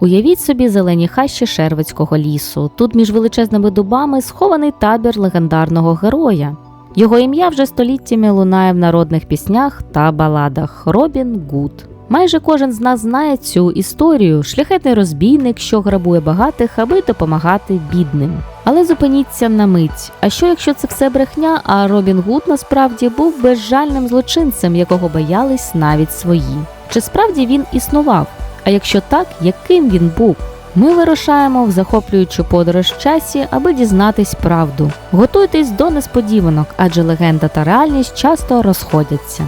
Уявіть собі зелені хащі Шервицького лісу. Тут між величезними дубами схований табір легендарного героя. Його ім'я вже століттями лунає в народних піснях та баладах Робін Гуд. Майже кожен з нас знає цю історію шляхетний розбійник, що грабує багатих, аби допомагати бідним. Але зупиніться на мить. А що якщо це все брехня? А Робін Гуд насправді був безжальним злочинцем, якого боялись навіть свої? Чи справді він існував? А якщо так, яким він був? Ми вирушаємо в захоплюючу подорож в часі, аби дізнатись правду. Готуйтесь до несподіванок, адже легенда та реальність часто розходяться.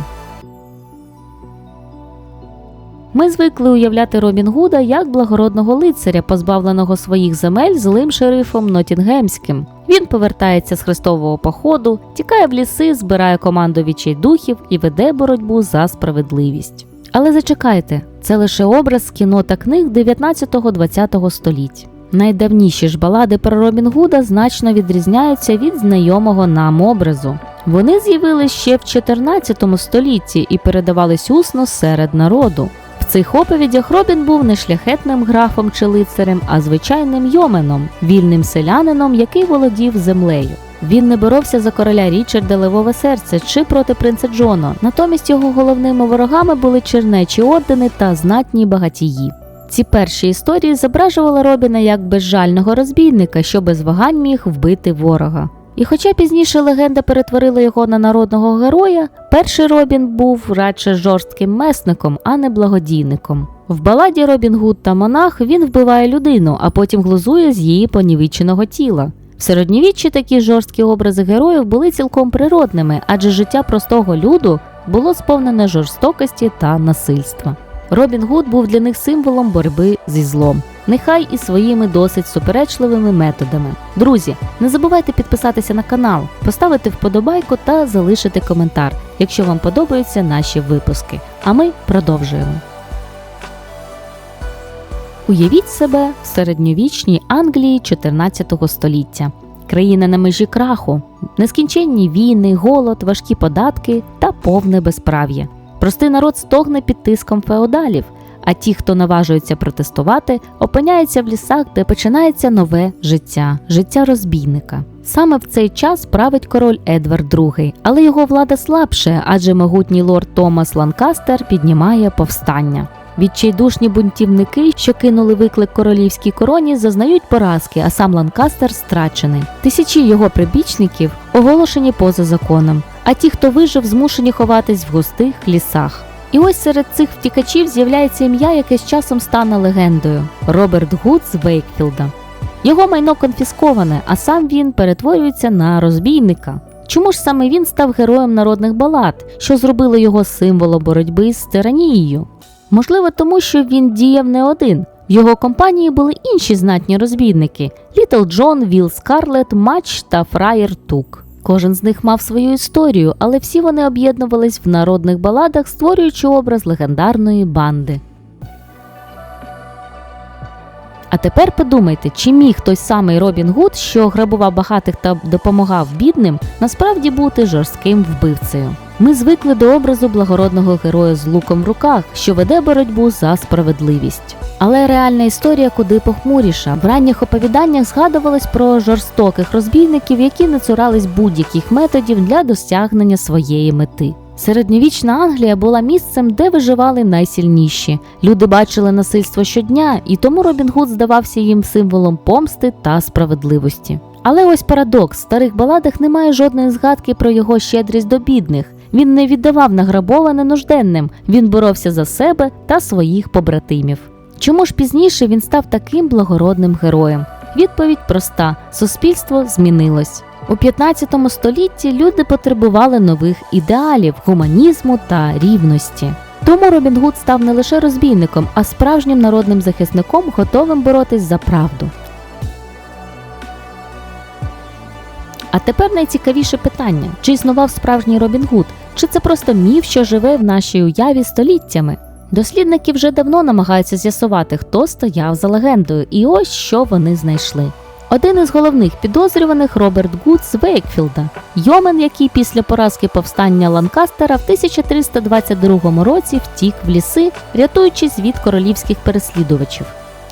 Ми звикли уявляти Робін Гуда як благородного лицаря, позбавленого своїх земель злим шерифом Нотінгемським. Він повертається з хрестового походу, тікає в ліси, збирає команду відчайдухів і веде боротьбу за справедливість. Але зачекайте, це лише образ кіно та книг 19-20 століть. Найдавніші ж балади про Робін Гуда значно відрізняються від знайомого нам образу. Вони з'явились ще в 14 столітті і передавались усно серед народу. В цих оповідях Робін був не шляхетним графом чи лицарем, а звичайним йоменом, вільним селянином, який володів землею. Він не боровся за короля Річарда Левове серце чи проти принца Джона. Натомість його головними ворогами були чернечі ордени та знатні багатії. Ці перші історії зображували Робіна як безжального розбійника, що без вагань міг вбити ворога. І хоча пізніше легенда перетворила його на народного героя, перший Робін був радше жорстким месником, а не благодійником. В баладі Робін Гуд та Монах він вбиває людину, а потім глузує з її понівіченого тіла. В середньовіччі такі жорсткі образи героїв були цілком природними, адже життя простого люду було сповнене жорстокості та насильства. Робін Гуд був для них символом боротьби зі злом, нехай і своїми досить суперечливими методами. Друзі, не забувайте підписатися на канал, поставити вподобайку та залишити коментар, якщо вам подобаються наші випуски. А ми продовжуємо. Уявіть себе в середньовічній Англії 14 століття. Країна на межі краху, нескінченні війни, голод, важкі податки та повне безправ'я. Простий народ стогне під тиском феодалів, а ті, хто наважується протестувати, опиняються в лісах, де починається нове життя життя розбійника. Саме в цей час править король Едвард II, але його влада слабше, адже могутній лорд Томас Ланкастер піднімає повстання. Відчайдушні бунтівники, що кинули виклик королівській короні, зазнають поразки, а сам Ланкастер страчений. Тисячі його прибічників оголошені поза законом, а ті, хто вижив, змушені ховатись в густих лісах. І ось серед цих втікачів з'являється ім'я, яке з часом стане легендою Роберт Гуд з Вейкфілда. Його майно конфісковане, а сам він перетворюється на розбійника. Чому ж саме він став героєм народних балад, що зробило його символом боротьби з тиранією? Можливо, тому що він діяв не один. В його компанії були інші знатні розбійники: Літл Джон, Віл Скарлет, Матч та Фраєр Тук. Кожен з них мав свою історію, але всі вони об'єднувались в народних баладах, створюючи образ легендарної банди. А тепер подумайте, чи міг той самий Робін Гуд, що грабував багатих та допомагав бідним, насправді бути жорстким вбивцею. Ми звикли до образу благородного героя з луком в руках, що веде боротьбу за справедливість. Але реальна історія куди похмуріша. В ранніх оповіданнях згадувалось про жорстоких розбійників, які не цурались будь-яких методів для досягнення своєї мети. Середньовічна Англія була місцем, де виживали найсильніші. Люди бачили насильство щодня, і тому Робін Гуд здавався їм символом помсти та справедливості. Але ось парадокс: в старих баладах немає жодної згадки про його щедрість до бідних. Він не віддавав награбоване нужденним, він боровся за себе та своїх побратимів. Чому ж пізніше він став таким благородним героєм? Відповідь проста: суспільство змінилось. У 15 столітті люди потребували нових ідеалів, гуманізму та рівності. Тому Робін Гуд став не лише розбійником, а справжнім народним захисником, готовим боротись за правду. А тепер найцікавіше питання: чи існував справжній Робін Гуд, чи це просто міф, що живе в нашій уяві століттями? Дослідники вже давно намагаються з'ясувати, хто стояв за легендою, і ось що вони знайшли. Один із головних підозрюваних Роберт Гуд з Вейкфілда, йомен, який після поразки повстання Ланкастера в 1322 році втік в ліси, рятуючись від королівських переслідувачів.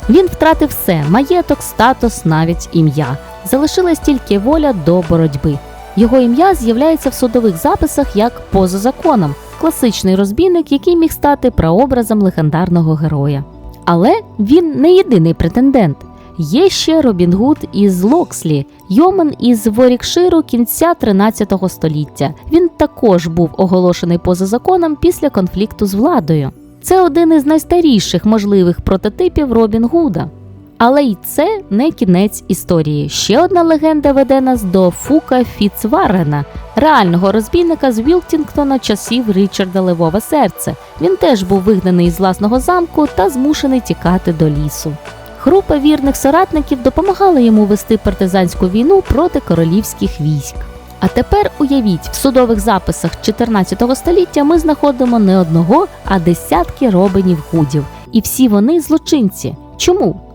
Він втратив все маєток, статус, навіть ім'я. Залишилась тільки воля до боротьби. Його ім'я з'являється в судових записах як поза законом, класичний розбійник, який міг стати прообразом легендарного героя. Але він не єдиний претендент. Є ще Робін Гуд із Локслі, Йомен із Ворікширу кінця 13 століття. Він також був оголошений поза законом після конфлікту з владою. Це один із найстаріших можливих прототипів Робін Гуда. Але й це не кінець історії. Ще одна легенда веде нас до Фука Фіцварена, реального розбійника з Вілтінгтона часів Річарда Левове серце. Він теж був вигнаний із власного замку та змушений тікати до лісу. Група вірних соратників допомагала йому вести партизанську війну проти королівських військ. А тепер уявіть, в судових записах 14 століття ми знаходимо не одного, а десятки Робинів Гудів. І всі вони злочинці. Чому?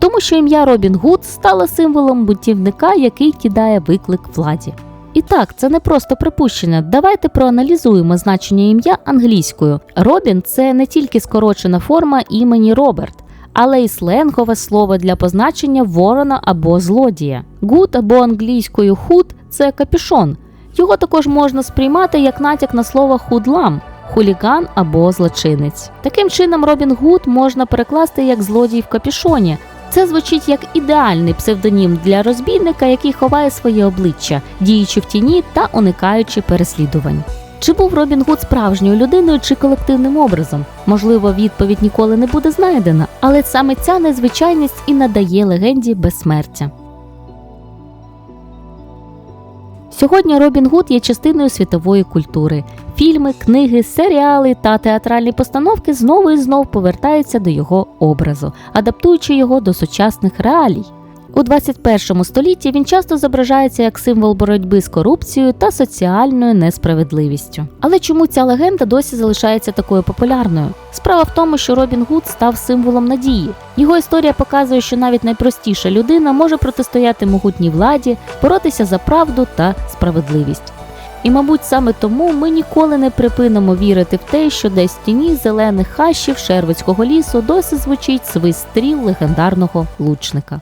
Тому що ім'я Робін Гуд стало символом бунтівника, який кидає виклик владі. І так, це не просто припущення. Давайте проаналізуємо значення ім'я англійською. Робін це не тільки скорочена форма імені Роберт, але й сленгове слово для позначення ворона або злодія. Гуд або англійською худ це капюшон. Його також можна сприймати як натяк на слово худлам. Хуліган або злочинець. Таким чином, Робін Гуд можна перекласти як злодій в капюшоні. Це звучить як ідеальний псевдонім для розбійника, який ховає своє обличчя, діючи в тіні та уникаючи переслідувань. Чи був Робін Гуд справжньою людиною чи колективним образом? Можливо, відповідь ніколи не буде знайдена, але саме ця незвичайність і надає легенді безсмертя. Сьогодні Робін Гуд є частиною світової культури. Фільми, книги, серіали та театральні постановки знову і знов повертаються до його образу, адаптуючи його до сучасних реалій. У 21 столітті він часто зображається як символ боротьби з корупцією та соціальною несправедливістю. Але чому ця легенда досі залишається такою популярною? Справа в тому, що Робін Гуд став символом надії. Його історія показує, що навіть найпростіша людина може протистояти могутній владі, боротися за правду та справедливість. І, мабуть, саме тому ми ніколи не припинимо вірити в те, що десь в тіні зелених хащів Шервицького лісу досі звучить свист легендарного лучника.